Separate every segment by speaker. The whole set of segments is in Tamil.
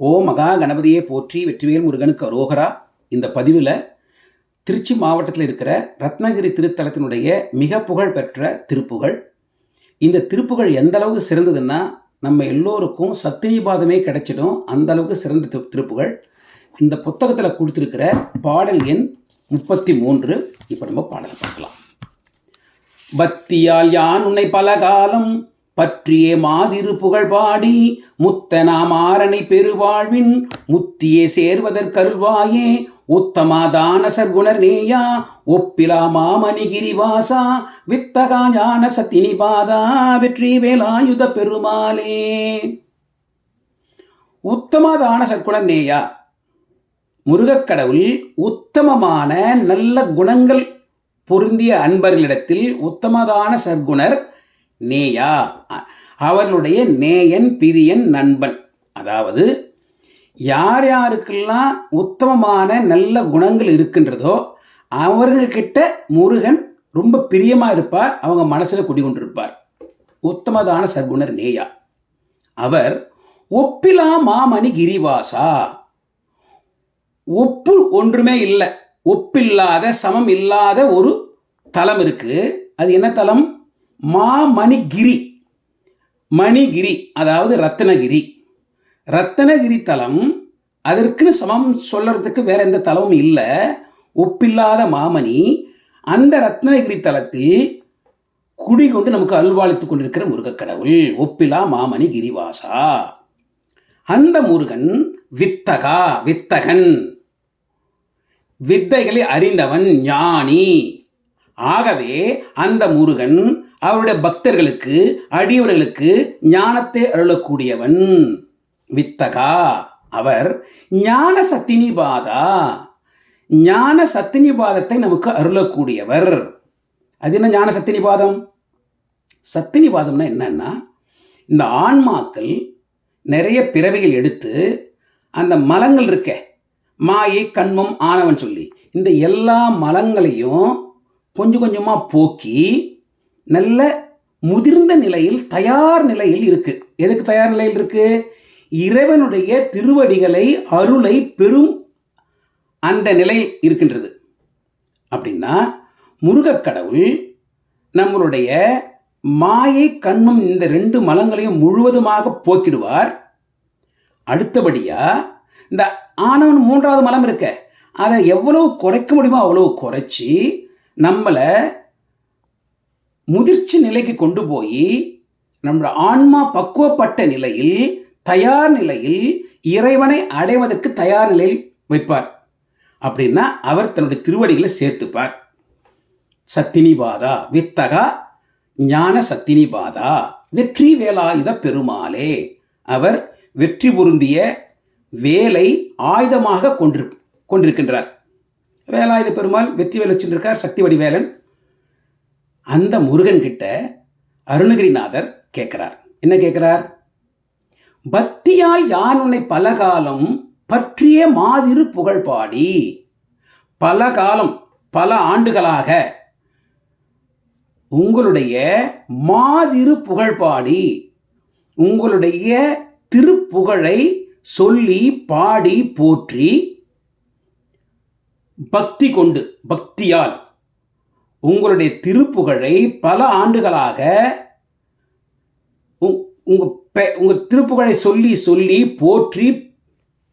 Speaker 1: ஓ மகா கணபதியே போற்றி வெற்றிவேல் முருகனுக்கு அரோகரா. இந்த பதிவில் திருச்சி மாவட்டத்தில் இருக்கிற ரத்னகிரி திருத்தலத்தினுடைய மிக புகழ் பெற்ற திருப்புகழ் இந்த திருப்புகழ் எந்த அளவுக்கு சிறந்ததுன்னா நம்ம எல்லோருக்கும் சத்தினிபாதமே கிடைச்சிடும் அந்த அளவுக்கு சிறந்த திரு- திருப்புகழ் இந்த புத்தகத்தில் கொடுத்துருக்கிற பாடல் எண் முப்பத்தி மூன்று இப்போ நம்ம பாடலை பார்க்கலாம். பக்தியால் யான் உன்னை பல காலம் பற்றியே மாதிரு புகழ் பாடி முத்தனாமாரணை பெருவாழ்வின் முத்தியே சேர்வதற்கருள்வாயே உத்தமாதான சர்க்குணர் நேயா ஒப்பிலா மாமணிகிரிவாசா வித்தகா ஞான சத்தினிபாதா வெற்றி வேலாயுத பெருமாளே. உத்தமதான சற்குணர் நேயா முருகக்கடவுள் உத்தமமான நல்ல குணங்கள் பொருந்திய அன்பர்களிடத்தில் உத்தமதான சற்குணர் நேயா. அவர்களுடைய நேயன் பிரியன் நண்பன். அதாவது யார் யாருக்கெல்லாம் உத்தமமான நல்ல குணங்கள் இருக்கின்றதோ அவர்கிட்ட முருகன் ரொம்ப பிரியமாக இருப்பார். அவங்க மனசில் குடிகொண்டிருப்பார். உத்தமதான சர்க்குணர் நேயா. அவர் ஒப்பிலா மாமணி கிரிவாசா? ஒப்பு ஒன்றுமே இல்லை. ஒப்பில்லாத சமம் இல்லாத ஒரு தலம் இருக்குது அது என்ன தலம்? மாமணிகிரி. மணிகிரி அதாவது ரத்னகிரி. ரத்னகிரி தலம் அதற்குன்னு சமம் சொல்கிறதுக்கு வேற எந்த தலமும் இல்லை. ஒப்பில்லாத மாமணி அந்த ரத்னகிரி தலத்தில் குடிகொண்டு நமக்கு அல்வாளித்துக் கொண்டிருக்கிற முருகக்கடவுள் ஒப்பிலா மாமணி கிரிவாசா. அந்த முருகன் வித்தகா வித்தகன். வித்தைகளை அறிந்தவன் ஞானி. ஆகவே அந்த முருகன் அவருடைய பக்தர்களுக்கு அடியவர்களுக்கு ஞானத்தை அருளக்கூடியவன். வித்தகா. அவர் ஞான சத்தினிபாதா. ஞான சத்தினிபாதத்தை நமக்கு அருளக்கூடியவர். அது என்ன ஞான சத்தினிபாதம்? சத்தினிபாதம்னா என்னன்னா இந்த ஆன்மாக்கள் நிறைய பிறவைகள் எடுத்து அந்த மலங்கள் இருக்க மாயை கண்மம் ஆனவன் சொல்லி இந்த எல்லா மலங்களையும் கொஞ்சம் கொஞ்சமாக போக்கி நல்ல முதிர்ந்த நிலையில் தயார் நிலையில் இருக்கு. எதுக்கு தயார் நிலையில் இருக்கு? இறைவனுடைய திருவடிகளை அருளை பெரும் அந்த நிலையில் இருக்கின்றது. அப்படின்னா முருகக்கடவுள் நம்மளுடைய மாயை கண்மம் இந்த ரெண்டு மலங்களையும் முழுவதுமாக போக்கிடுவார். அடுத்தபடியா இந்த ஆணவன் மூன்றாவது மலம் இருக்க அதை எவ்வளவு குறைக்க முடியுமோ அவ்வளவு குறைச்சி நம்மளை முதிர்ச்சி நிலைக்கு கொண்டு போய் நம்முடைய ஆன்மா பக்குவப்பட்ட நிலையில் தயார் நிலையில் இறைவனை அடைவதற்கு தயார் நிலையில் வைப்பார். அப்படின்னா அவர் தன்னுடைய திருவடிகளை சேர்த்துப்பார். சத்தினிபாதா வித்தகா ஞான சத்தினிபாதா வெற்றி வேலாயுத பெருமாளே. அவர் வெற்றி பொருந்திய வேலை ஆயுதமாக கொண்டிரு கொண்டிருக்கின்றார். வேலாயுத பெருமாள் வெற்றி வேலை வச்சுருக்கார் சக்தி வடிவேலன் அந்த முருகன் கிட்ட அருணகிரிநாதர் கேட்கிறார் என்ன கேட்கிறார் பக்தியால் யான் உன்னை பலகாலம் பற்றிய மாதிரு புகழ் பாடி பல காலம் பல ஆண்டுகளாக உங்களுடைய மாதிரு புகழ் பாடி உங்களுடைய திருப்புகழை சொல்லி பாடி போற்றி பக்தி கொண்டு பக்தியால் உங்களுடைய திருப்புகழை பல ஆண்டுகளாக உங்- பெ- உங்கள் திருப்புகழை சொல்லி சொல்லி போற்றி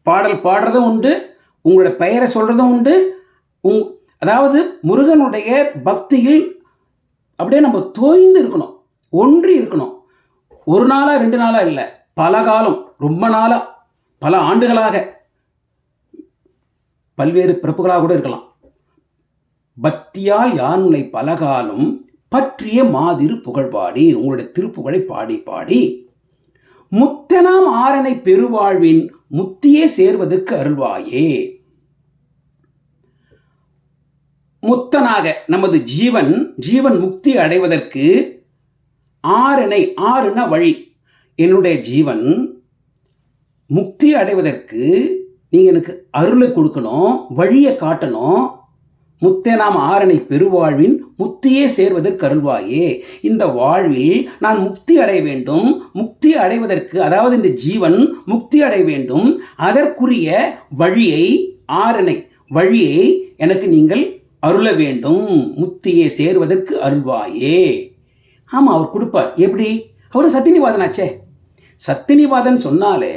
Speaker 1: பாடல் பாடுறதும் உண்டு உங்களோட பெயரை சொல்கிறதும் உண்டு. உங் அதாவது முருகனுடைய பக்தியில் அப்படியே நம்ம தோய்ந்து இருக்கணும் ஒன்றி இருக்கணும். ஒரு நாளாக ரெண்டு நாளாக இல்லை பல காலம் ரொம்ப நாளாக பல ஆண்டுகளாக பல்வேறு பிறப்புகளாக கூட இருக்கலாம். பக்தியால் யான் உன்னை பலகாலம் பற்றிய மாதிரு புகழ் பாடி உங்களுடைய திருப்புகழை பாடி பாடி முத்தனாம் ஆரனை பெருவாழ்வின் முத்தியே சேர்வதற்கு அருள்வாயே. முத்தனாக நமது ஜீவன் ஜீவன் முக்தி அடைவதற்கு ஆறனை ஆறுன வழி. என்னுடைய ஜீவன் முக்தி அடைவதற்கு நீங்கள் எனக்கு அருளை கொடுக்கணும் வழியை காட்டணும் முத்தே நாம் ஆரணை பெருவாழ்வின் முத்தியே சேர்வதற்கு அருள்வாயே. இந்த வாழ்வில் நான் முக்தி அடைய வேண்டும். முக்தி அடைவதற்கு அதாவது இந்த ஜீவன் முக்தி அடைய வேண்டும். அதற்குரிய வழியை ஆரணை வழியை எனக்கு நீங்கள் அருள வேண்டும். முத்தியை சேர்வதற்கு அருள்வாயே. ஆமாம் அவர் கொடுப்பார். எப்படி? அவர் சத்தினிவாதனாச்சே சத்தினிவாதன் சொன்னாலே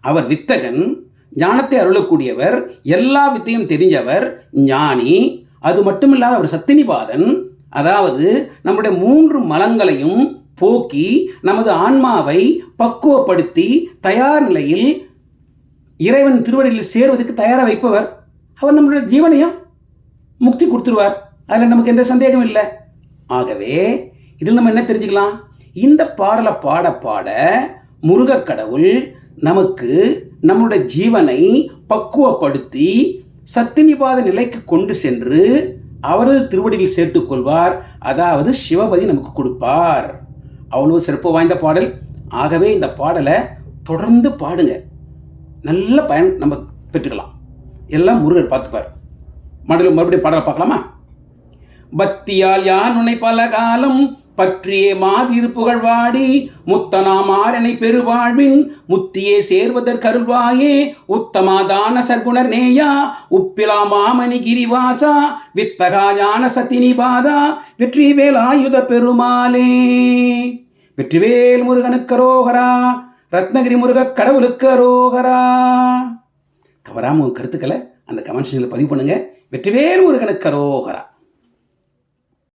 Speaker 1: அவர் வித்தகன் ஞானத்தை அருளக்கூடியவர் எல்லா வித்தையும் தெரிஞ்சவர் ஞானி. அது மட்டுமில்லாத அவர் சத்தினிவாதன் அதாவது நம்முடைய மூன்று மலங்களையும் போக்கி நமது ஆன்மாவை பக்குவப்படுத்தி தயார் நிலையில் இறைவன் திருவடியில் சேர்வதற்கு தயாராக வைப்பவர். அவர் நம்மளுடைய ஜீவனையும் முக்தி கொடுத்துருவார். அதில் நமக்கு எந்த சந்தேகம் இல்லை. ஆகவே இதில் நம்ம என்ன தெரிஞ்சுக்கலாம்? இந்த பாடலை பாட பாட முருகக் கடவுள் நமக்கு நம்முடைய ஜீவனை பக்குவப்படுத்தி சத்தினிபாத நிலைக்கு கொண்டு சென்று அவரது திருவடியில் சேர்த்துக்கொள்வார் அதாவது சிவபதி நமக்கு கொடுப்பார். அவ்வளோ சிறப்பு வாய்ந்த பாடல். ஆகவே இந்த பாடலை தொடர்ந்து பாடுங்க. நல்ல பயன் நம்ம பெற்றுக்கலாம். எல்லாம் முருகர் பார்த்துப்பார். மறுபடியும் மறுபடியும் பாடலை பார்க்கலாமா? பக்தியால் யான் உன்னை பல காலம் பற்றியே மாதிரு புகழ்வாடி முத்தனாம் ஆரணை பெருவாழ்வின் முத்தியே சேர்வதற்கருள்வாயே உத்தமாதான சர்க்குணர் நேயா உப்பிலா மாமணி கிரிவாசா வித்தகா ஞான சத்தினி பாதா வெற்றிவேல் ஆயுத பெருமாளே. வெற்றிவேல் முருகனுக்கு அரோகரா ரத்னகிரி முருக கடவுளுக்கு அரோகரா. தவறாம உங்க கருத்துக்களை அந்த கமெண்ட் பதிவு பண்ணுங்க. வெற்றிவேல் முருகனுக்கு அரோகரா.